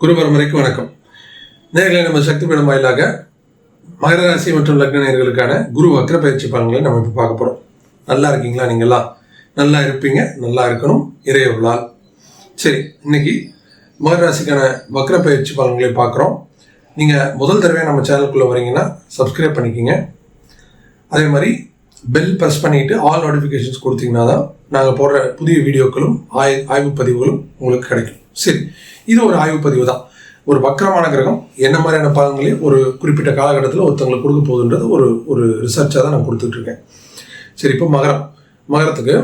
குரு பரம்பரைக்கு வணக்கம். நேர்களை நம்ம சக்தி பீடம் வாயிலாக மகர ராசி மற்றும் லக்ன நேர்களுக்கான குரு வக்ர பயிற்சி பலன்களை நம்ம இப்போ பார்க்க போகிறோம் நல்லா இருக்கீங்களா நீங்களா? நல்லா இருப்பீங்க நல்லா இருக்கணும் இறையவளால் சரி இன்னைக்கு மகர ராசிக்கான வக்ர பயிற்சி பலன்களை பார்க்குறோம். நீங்கள் முதல் தடவை நம்ம சேனலுக்குள்ளே வரீங்கன்னா சப்ஸ்கிரைப் பண்ணிக்கிங்க. அதே மாதிரி பெல் ப்ரெஸ் பண்ணிவிட்டு ஆல் நோட்டிஃபிகேஷன்ஸ் கொடுத்தீங்கன்னா தான் நாங்கள் போடுற புதிய வீடியோக்களும் ஆய் ஆய்வு பதிவுகளும் உங்களுக்கு கிடைக்கும். சரி இது ஒரு ஆய்வு பதிவு தான் ஒரு வக்கரமான கிரகம் என்ன மாதிரியான பலன்களை ஒரு குறிப்பிட்ட காலகட்டத்தில் ஒருத்தவங்களுக்கு கொடுக்க போகுதுன்றது ஒரு ஒரு ரிசர்ச்சாக தான் நான் கொடுத்துட்ருக்கேன். சரி இப்போ மகரம். மகரத்துக்கு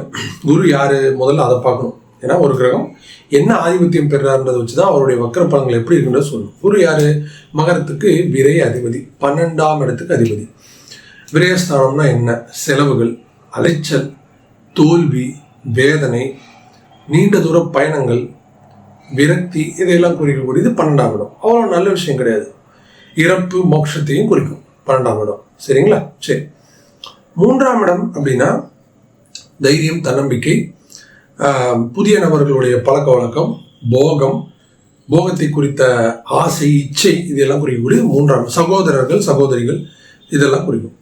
குரு யார்? முதல்ல அதை பார்க்கணும். ஏன்னா ஒரு கிரகம் என்ன ஆதிபத்தியம் பெறுறாருன்றதை வச்சு தான் அவருடைய வக்கர பலன்கள் எப்படி இருக்குன்றத சொல்லணும். குரு யார்? மகரத்துக்கு விரை அதிபதி. பன்னெண்டாம் இடத்துக்கு அதிபதி. விரயஸ்தானம்னா என்ன? செலவுகள் அலைச்சல் தோல்வி வேதனை நீண்ட தூர பயணங்கள் விரக்தி இதையெல்லாம் குறிக்கக்கூடியது பன்னெண்டாம் இடம். அவ்வளோ நல்ல விஷயம் கிடையாது. இறப்பு மோட்சத்தையும் குறிக்கும். பன்னெண்டாம் இடம். சரிங்களா? சரி. மூன்றாம் இடம் அப்படின்னா தைரியம் தன்னம்பிக்கை புதிய நபர்களுடைய பழக்க வழக்கம் போகம் போகத்தை குறித்த ஆசை இச்சை இதெல்லாம் குறிக்கக்கூடிய மூன்றாம் சகோதரர்கள் சகோதரிகள் இதெல்லாம் குறிக்கும்.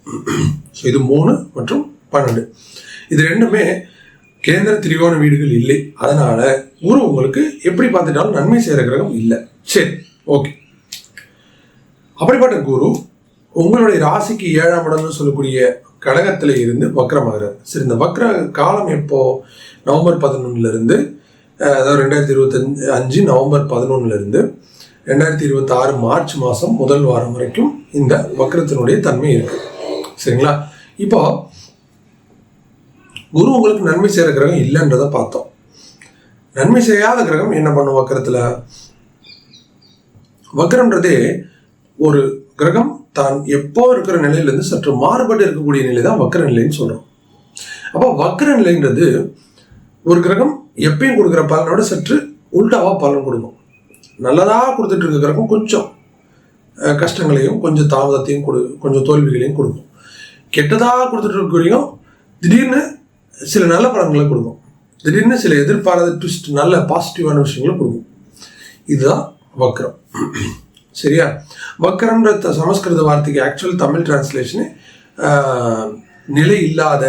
ஸோ இது மூணு மற்றும் பன்னெண்டு. இது ரெண்டுமே கேந்திர திரிகோண வீடுகள் இல்லை. அதனால குரு உங்களுக்கு எப்படி பார்த்துட்டாலும் நன்மை செய்கிற கிரகம் இல்லை. சரி ஓகே. அப்படிப்பட்ட குரு உங்களுடைய ராசிக்கு ஏழாம் இடம்னு சொல்லக்கூடிய கடகத்தில் இருந்து வக்ரமாகிறார். சரி இந்த வக்ர காலம் எப்போ? நவம்பர் பதினொன்னுலேருந்து அதாவது ரெண்டாயிரத்தி இருபத்தஞ்சு அஞ்சு நவம்பர் பதினொன்னுலேருந்து ரெண்டாயிரத்தி இருபத்தி ஆறு மார்ச் மாதம் முதல் வாரம் வரைக்கும் இந்த வக்ரத்தினுடைய தன்மை இருக்குது சரிங்களா? இப்போ குரு உங்களுக்கு நன்மை செய்கிற கிரகம் இல்லைன்றதை பார்த்தோம். நன்மை செய்யாத கிரகம் என்ன பண்ணும் வக்கரத்தில்? வக்கரம்ன்றதே ஒரு கிரகம் தான் எப்போ இருக்கிற நிலையிலிருந்து சற்று மாறுபட்டு இருக்கக்கூடிய நிலை தான் வக்கர நிலைன்னு சொல்கிறோம் அப்போ வக்கர நிலைன்றது ஒரு கிரகம் எப்பயும் கொடுக்குற பலனோட சற்று உல்டாவாக பலன் கொடுக்கும். நல்லதாக கொடுத்துட்டு இருக்க கிரகம் கொஞ்சம் கஷ்டங்களையும் கொஞ்சம் தாமதத்தையும் கொடு கொஞ்சம் தோல்விகளையும் கொடுக்கும். கெட்டதாக கொடுத்துட்டு இருக்கக்கூடிய திடீர்னு சில நல்ல படங்களை கொடுக்கும். திடீர்னு சில எதிர்பாராத ட்விஸ்ட் நல்ல பாசிட்டிவான விஷயங்களை கொடுக்கும். இதுதான் வக்ரம். சரியா? வக்ரம்ன்ற சமஸ்கிருத வார்த்தைக்கு ஆக்சுவல் தமிழ் டிரான்ஸ்லேஷனு நிலை இல்லாத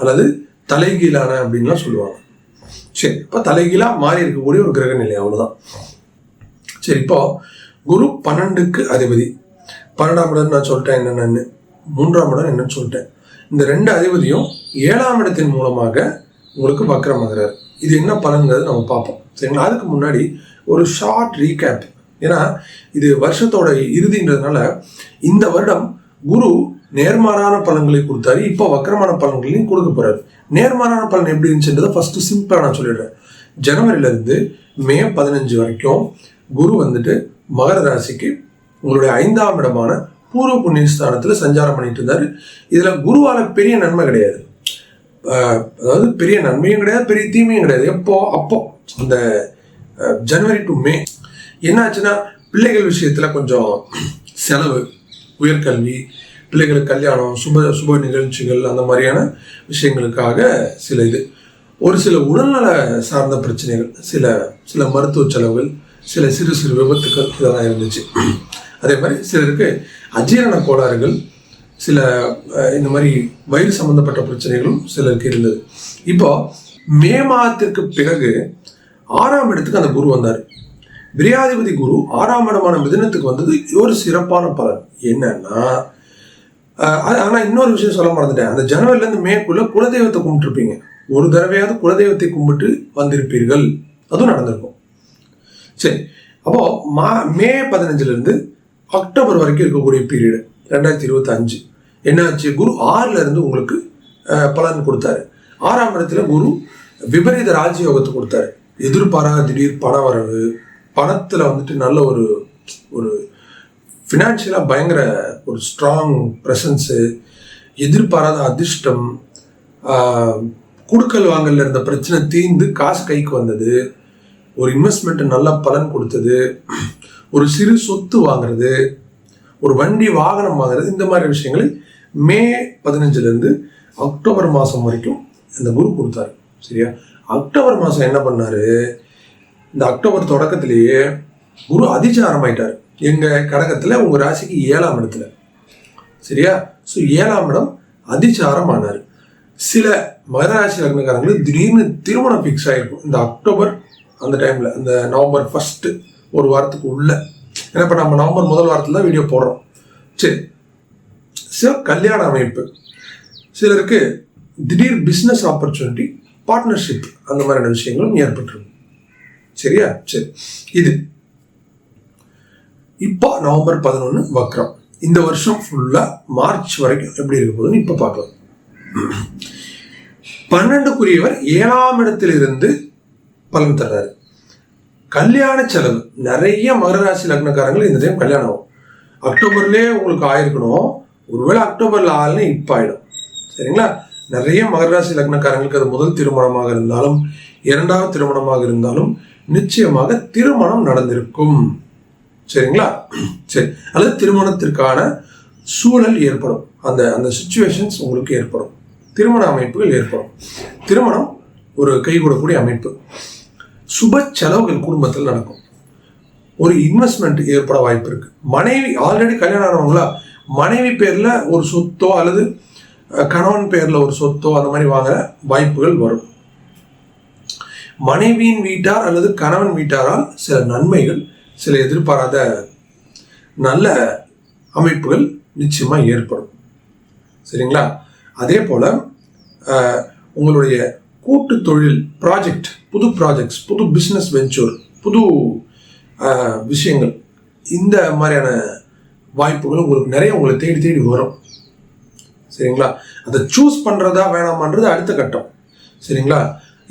அல்லது தலைகீழான அப்படின்லாம் சொல்லுவாங்க. சரி இப்போ தலைகீழாக மாறி இருக்கக்கூடிய ஒரு கிரக நிலை அவ்வளோதான் சரி இப்போ குரு பன்னெண்டுக்கு அதிபதி. பன்னெண்டாம் இடம் நான் சொல்லிட்டேன் என்னென்னு மூன்றாம் இடம் என்னன்னு சொல்லிட்டேன். இந்த ரெண்டு அதிபதியும் ஏழாம் இடத்தின் மூலமாக உங்களுக்கு வக்கரமாகிறார். இது என்ன பலன்கிறது நம்ம பார்ப்போம். சரிங்களா? அதுக்கு முன்னாடி ஒரு ஷார்ட் ரீகேப் ஏன்னா இது வருஷத்தோட இறுதின்றதுனால இந்த வருடம் குரு நேர்மாறான பலன்களை கொடுத்தாரு. இப்போ வக்கரமான பலன்களையும் கொடுக்க போறாரு. நேர்மாறான பலன் எப்படி இருந்துச்சுன்றதை ஃபர்ஸ்ட் சிம்பிளாக நான் சொல்லிடுறேன். ஜனவரியிலேருந்து மே பதினஞ்சு வரைக்கும் குரு வந்துட்டு மகர ராசிக்கு உங்களுடைய ஐந்தாம் இடமான பூர்வ புண்ணியஸ்தானத்தில் சஞ்சாரம் பண்ணிட்டு இருந்தார். இதுல குருவால பெரிய நன்மை கிடையாது. ஆஹ் அதாவது பெரிய நன்மையும் கிடையாது பெரிய தீமையும் கிடையாது. எப்போ? அப்போ. அந்த ஜனவரி டு மே. என்னாச்சுன்னா பிள்ளைகள் விஷயத்துல கொஞ்சம் செலவு உயர்கல்வி பிள்ளைகளுக்கு கல்யாணம் சுப சுப நிகழ்ச்சிகள் அந்த மாதிரியான விஷயங்களுக்காக சில இது. ஒரு சில உடல்நல சார்ந்த பிரச்சனைகள் சில சில மருத்துவ செலவுகள் சில சிறு சிறு விபத்துக்கள் இதெல்லாம் இருந்துச்சு. அதே மாதிரி சிலருக்கு அஜீரண கோளாறுகள் சில இந்த மாதிரி வயிறு சம்பந்தப்பட்ட பிரச்சனைகளும் சிலருக்கு இருந்தது. இப்போ மே மாதத்திற்கு பிறகு ஆறாம் இடத்துக்கு அந்த குரு வந்தார். விரியாதிபதி குரு ஆறாம் இடமான மிதனத்துக்கு வந்தது ஒரு சிறப்பான பலன். என்னன்னா ஆனால் இன்னொரு விஷயம் சொல்ல மறந்துட்டேன். அந்த ஜனவரிலேருந்து மேக்குள்ள குலதெய்வத்தை கும்பிட்டுருப்பீங்க. ஒரு தடவையாவது குலதெய்வத்தை கும்பிட்டு வந்திருப்பீர்கள். அதுவும் நடந்திருக்கும். சரி. அப்போ மா மே பதினஞ்சுலேருந்து அக்டோபர் வரைக்கும் இருக்கக்கூடிய பீரியடு ரெண்டாயிரத்தி இருபத்தி அஞ்சு என்னாச்சு? குரு ஆறில் இருந்து உங்களுக்கு பலன் கொடுத்தாரு. ஆறாம் இடத்துல குரு விபரீத ராஜயோகத்தை கொடுத்தாரு. எதிர்பாராத திடீர் பண வரவு பணத்தில் வந்துட்டு நல்ல ஒரு ஒரு ஃபினான்ஷியலாக பயங்கர ஒரு ஸ்ட்ராங் ப்ரெசன்ஸு எதிர்பாராத அதிர்ஷ்டம் கொடுக்கல் குடுக்கல் வாங்கல்ல இருந்த பிரச்சனை தீர்ந்து காசு கைக்கு வந்தது. ஒரு இன்வெஸ்ட்மெண்ட் நல்ல பலன் கொடுத்தது. ஒரு சிறு சொத்து வாங்குறது ஒரு வண்டி வாகனம் வாங்குறது இந்த மாதிரி விஷயங்களை மே பதினஞ்சுலேருந்து அக்டோபர் மாதம் வரைக்கும் இந்த குரு கொடுத்தாரு. சரியா? அக்டோபர் மாதம் என்ன பண்ணார்? இந்த அக்டோபர் தொடக்கத்திலேயே குரு அதிச்சாரம் ஆயிட்டார். எங்கள் கடகத்துல? உங்கள் ராசிக்கு ஏழாம் இடத்துல. சரியா? ஸோ ஏழாம் இடம் அதிச்சாரம் ஆனார். சில மகராசி லக்னக்காரங்களுக்கு திடீர்னு திருமணம் ஃபிக்ஸ் ஆகிருக்கும் இந்த அக்டோபர் அந்த டைமில் இந்த நவம்பர் ஃபஸ்ட்டு ஒரு வாரத்துக்கு உள்ள. ஏன்னா இப்போ நம்ம நவம்பர் முதல் வாரத்தில் தான் வீடியோ போடுறோம். சரி. சில கல்யாண அமைப்பு. சிலருக்கு திடீர் பிஸ்னஸ் ஆப்பர்ச்சுனிட்டி பார்ட்னர்ஷிப் அந்த மாதிரியான விஷயங்களும் ஏற்பட்டுருக்கும் சரியா? சரி. இது. இப்போ நவம்பர் பதினொன்று வக்ரம். இந்த வருஷம் ஃபுல்லாக மார்ச் வரைக்கும் எப்படி இருக்க போகுதுன்னு இப்போ பார்க்கலாம். பன்னெண்டுக்குரியவர் ஏழாம் இடத்திலிருந்து பலன் தர்றாரு. கல்யாண செலவு. நிறைய மகராசி லக்னக்காரங்கள் இந்த டைம் கல்யாணம் ஆகும். அக்டோபர்லேயே உங்களுக்கு ஆயிருக்கணும். ஒருவேளை அக்டோபரில் ஆகலன்னு இப்போ ஆயிடும். சரிங்களா? நிறைய மகராசி லக்னக்காரங்களுக்கு அது முதல் திருமணமாக இருந்தாலும் இரண்டாவது திருமணமாக இருந்தாலும் நிச்சயமாக திருமணம் நடந்திருக்கும். சரிங்களா? சரி. அல்லது திருமணத்திற்கான சூழல் ஏற்படும். அந்த அந்த சுச்சுவேஷன்ஸ் உங்களுக்கு ஏற்படும். திருமண அமைப்புகள் ஏற்படும். திருமணம் ஒரு கைகூடக்கூடிய அமைப்பு. சுப செலவுகள் குடும்பத்தில் நடக்கும். ஒரு இன்வெஸ்ட்மெண்ட் ஏற்பட வாய்ப்பு இருக்குது மனைவி ஆல்ரெடி கல்யாணம் ஆனவங்களா மனைவி பேரில் ஒரு சொத்தோ அல்லது கணவன் பேரில் ஒரு சொத்தோ அந்த மாதிரி வாங்குற வாய்ப்புகள் வரும். மனைவியின் வீட்டார் அல்லது கணவன் வீட்டாரால் சில நன்மைகள் சில எதிர்பாராத நல்ல அமைப்புகள் நிச்சயமாக ஏற்படும். சரிங்களா? அதே போல் உங்களுடைய கூட்டு தொழில் ப்ராஜெக்ட் புது ப்ராஜெக்ட்ஸ் புது பிஸ்னஸ் வெஞ்சூர் புது விஷயங்கள். இந்த மாதிரியான வாய்ப்புகள் உங்களுக்கு நிறைய உங்களை தேடி தேடி வரும். சரிங்களா? அதை சூஸ் பண்ணுறதா வேணாமான்றது அடுத்த கட்டம். சரிங்களா?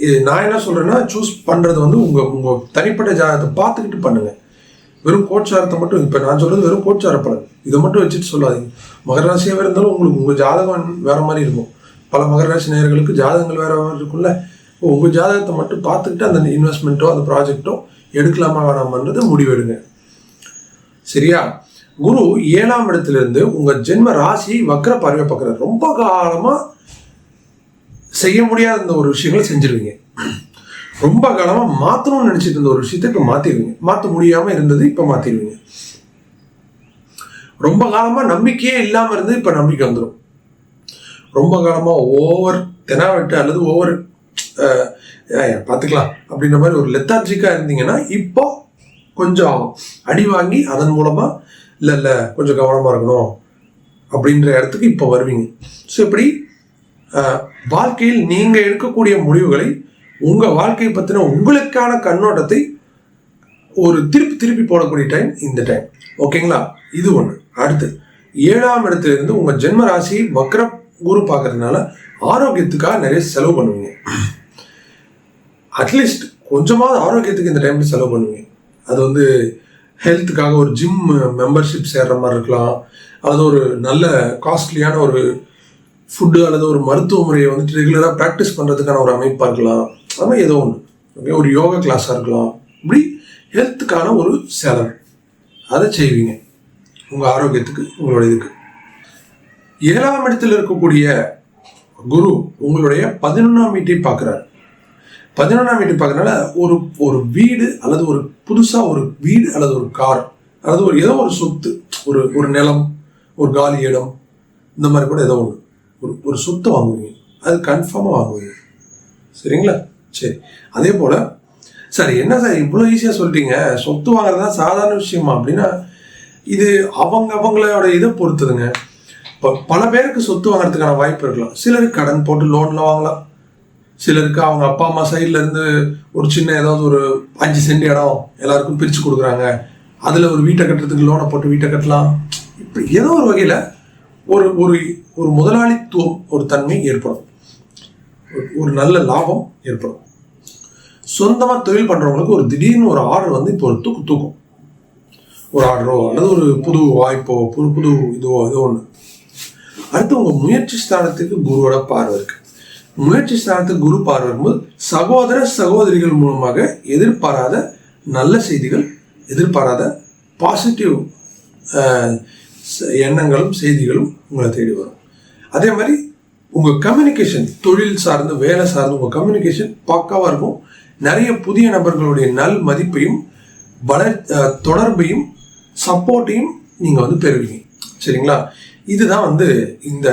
இது நான் என்ன சொல்கிறேன்னா சூஸ் பண்ணுறது வந்து உங்கள் உங்கள் தனிப்பட்ட ஜாதகத்தை பார்த்துக்கிட்டு பண்ணுங்கள் வெறும் கோட்சாரத்தை மட்டும் இப்போ நான் சொல்கிறது வெறும் கோட்சார பலன் இதை மட்டும் வச்சுட்டு சொல்லாதீங்க. மகர இருந்தாலும் உங்களுக்கு உங்கள் ஜாதகம் வேறு மாதிரி இருக்கும். பல மகர ராசி நேர்களுக்கு ஜாதகங்கள் வேறு மாதிரி உங்கள் ஜாதகத்தை மட்டும் பார்த்துக்கிட்டு அந்த இன்வெஸ்ட்மெண்ட்டோ அந்த ப்ராஜெக்டோ எடுக்கலாமா வேணாமான்றது முடிவெடுங்க. சரியா? குரு ஏழாம் இடத்துலேருந்து உங்கள் ஜென்ம ராசியை வக்கர பார்வை பார்க்குறாரு. ரொம்ப காலமாக செய்ய முடியாத இந்த ஒரு விஷயங்களை செஞ்சிருவீங்க. ரொம்ப காலமாக மாற்றணும்னு நினச்சிட்டு இருந்த ஒரு விஷயத்த இப்போ மாற்றிடுவீங்க மாற்ற முடியாமல் இருந்தது இப்போ மாற்றிடுவீங்க ரொம்ப காலமாக நம்பிக்கையே இல்லாமல் இருந்து இப்போ நம்பிக்கை வந்துடும் ரொம்ப காலமாக ஓவர் தெனாவெட்டு அல்லது ஓவர் பார்த்துக்கலாம் அப்படின்ற மாதிரி ஒரு லெத்தார்ஜிக்காக இருந்தீங்கன்னா இப்போ கொஞ்சம் அடி வாங்கி அதன் மூலமாக இல்லை இல்லை கொஞ்சம் கவனமாக இருக்கணும் அப்படின்ற இடத்துக்கு இப்போ வருவீங்க. ஸோ இப்படி வாழ்க்கையில் நீங்கள் எடுக்கக்கூடிய முடிவுகளை உங்கள் வாழ்க்கையை பற்றின உங்களுக்கான கண்ணோட்டத்தை ஒரு திருப்பி திருப்பி போடக்கூடிய டைம் இந்த டைம் ஓகேங்களா இது ஒன்று அடுத்து ஏழாம் இடத்துலேருந்து உங்கள் ஜென்ம ராசியை வக்ர குரு பார்க்கறதுனால ஆரோக்கியத்துக்காக நிறைய செலவு பண்ணுவீங்க. அட்லீஸ்ட் கொஞ்சமாவது ஆரோக்கியத்துக்கு இந்த டைம்ல செலவு பண்ணுவீங்க. அது வந்து ஹெல்த்துக்காக ஒரு ஜிம் மெம்பர்ஷிப் சேர்ற மாதிரி இருக்கலாம். அல்லது ஒரு நல்ல காஸ்ட்லியான ஒரு ஃபுட்டு அல்லது ஒரு மருத்துவ முறையை வந்துட்டு ரெகுலராக ப்ராக்டிஸ் பண்ணுறதுக்கான ஒரு அமைப்பாக இருக்கலாம். அது மாதிரி ஏதோ ஒன்று ஓகே ஒரு யோகா கிளாஸாக இருக்கலாம். இப்படி ஹெல்த்துக்கான ஒரு செலவு. அதை செய்வீங்க. உங்கள் ஆரோக்கியத்துக்கு உங்களோட இதுக்கு. ஏழாம் இடத்தில் இருக்கக்கூடிய குரு உங்களுடைய பதினொன்றாம் வீட்டை பார்க்குறாரு. பதினொன்றாம் வீட்டை பார்க்கறனால ஒரு ஒரு வீடு அல்லது ஒரு புதுசாக ஒரு வீடு அல்லது ஒரு கார் அல்லது ஒரு ஏதோ ஒரு சொத்து ஒரு ஒரு நிலம் ஒரு காலி இடம் இந்த மாதிரி கூட ஏதோ ஒன்று ஒரு ஒரு சொத்து வாங்குவீங்க. அது கன்ஃபார்மாக வாங்குவீங்க. சரிங்களா? சரி. அதே போல் சார் என்ன சார் இவ்வளோ ஈஸியாக சொல்லிட்டீங்க? சொத்து வாங்குறது தான் சாதாரண விஷயமா அப்படின்னா இது அவங்க அவங்களோட இதை பொறுத்துதுங்க. இப்போ பல பேருக்கு சொத்து வாங்குறதுக்கான வாய்ப்பு இருக்கலாம். சிலருக்கு கடன் போட்டு லோன்ல வாங்கலாம். சிலருக்கு அவங்க அப்பா அம்மா சைட்ல இருந்து ஒரு சின்ன ஏதாவது ஒரு அஞ்சு சென்ட் இடம் எல்லாருக்கும் பிரிச்சு கொடுக்குறாங்க. அதுல ஒரு வீட்டை கட்டுறதுக்கு லோனை போட்டு வீட்டை கட்டலாம். இப்படி ஏதோ ஒரு வகையில ஒரு ஒரு ஒரு முதலாளித்துவம் ஒரு தன்மை ஏற்படும். ஒரு- ஒரு நல்ல லாபம் ஏற்படும். சொந்தமாக தொழில் பண்ணுறவங்களுக்கு ஒரு திடீர்னு ஒரு ஆர்டர் வந்து இப்போ ஒரு தூக்கு தூக்கும். ஒரு ஆர்டரோ அல்லது ஒரு புது வாய்ப்போ புது புது இதுவோ ஏதோ ஒன்று அடுத்து உங்க முயற்சி ஸ்தானத்துக்கு குருவோட பார்வை இருக்கு. முயற்சி ஸ்தானத்துக்கு குரு பார்வை இருக்கும்போது சகோதர சகோதரிகள் மூலமாக எதிர்பாராத நல்ல செய்திகள் எதிர்பாராத பாசிட்டிவ் எண்ணங்களும் செய்திகளும் உங்களை தேடி வரும். அதே மாதிரி உங்கள் கம்யூனிகேஷன் தொழில் சார்ந்து வேலை சார்ந்து உங்கள் கம்யூனிகேஷன் பக்காவாக இருக்கும். நிறைய புதிய நபர்களுடைய நல் மதிப்பையும் வளர் தொடர்பையும் சப்போர்ட்டையும் நீங்கள் வந்து பெறுவீங்க. சரிங்களா? இதுதான் வந்து இந்த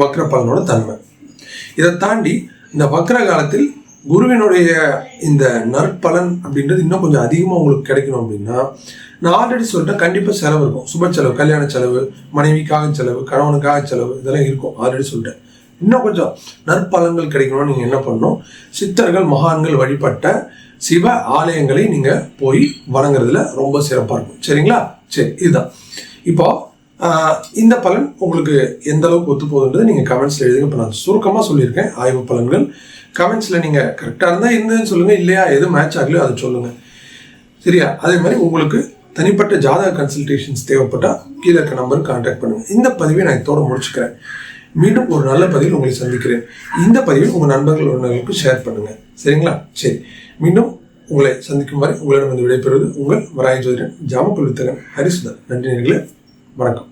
வக்ர பலனோட தன்மை. இதை தாண்டி இந்த வக்ர காலத்தில் குருவினுடைய இந்த நற்பலன் அப்படின்றது இன்னும் கொஞ்சம் அதிகமாக உங்களுக்கு கிடைக்கணும் அப்படின்னா நான் ஆல்ரெடி சொல்லிட்டேன் கண்டிப்பாக செலவு இருக்கும். சுப செலவு கல்யாண செலவு மனைவிக்காக செலவு கணவனுக்காக செலவு இதெல்லாம் இருக்கும். ஆல்ரெடி சொல்லிட்டேன். இன்னும் கொஞ்சம் நற்பலன்கள் கிடைக்கணும்னு நீங்கள் என்ன பண்ணணும்? சித்தர்கள் மகான்கள் வழிபட்ட சிவ ஆலயங்களை நீங்கள் போய் வணங்குறதுல ரொம்ப சிறப்பாக இருக்கும். சரிங்களா? சரி இதுதான். இப்போ இந்த பலன் உங்களுக்கு எந்த அளவுக்கு ஒத்து போகுதுன்றது நீங்கள் கமெண்ட்ஸில் எழுதுங்க. இப்போ நான் சுருக்கமாக சொல்லியிருக்கேன். ஆய்வு பலன்கள். கமெண்ட்ஸில் நீங்கள் கரெக்டாக இருந்தால் இருந்ததுன்னு சொல்லுங்கள் இல்லையா எது மேட்ச் ஆகலையோ அதை சொல்லுங்கள் சரியா? அதே மாதிரி உங்களுக்கு தனிப்பட்ட ஜாதக கன்சல்டேஷன்ஸ் தேவைப்பட்டால் கீழே இருக்க நம்பருக்கு கான்டாக்ட் பண்ணுங்கள் இந்த பதிவை நான் இதோட முடிச்சுக்கிறேன். மீண்டும் ஒரு நல்ல பதிவில் உங்களை சந்திக்கிறேன். இந்த பதிவை உங்கள் நண்பர்கள் உறவினர்களுக்கு ஷேர் பண்ணுங்கள் சரிங்களா? சரி. மீண்டும் உங்களை சந்திக்கும் வரை உங்களிடம் வந்து விடைபெறுவது உங்கள் வராய ஜோதிடன் ஜாமக்குள் வித்தகன் ஹரிசுதன். நன்றி நேயர்களே வணக்கம்.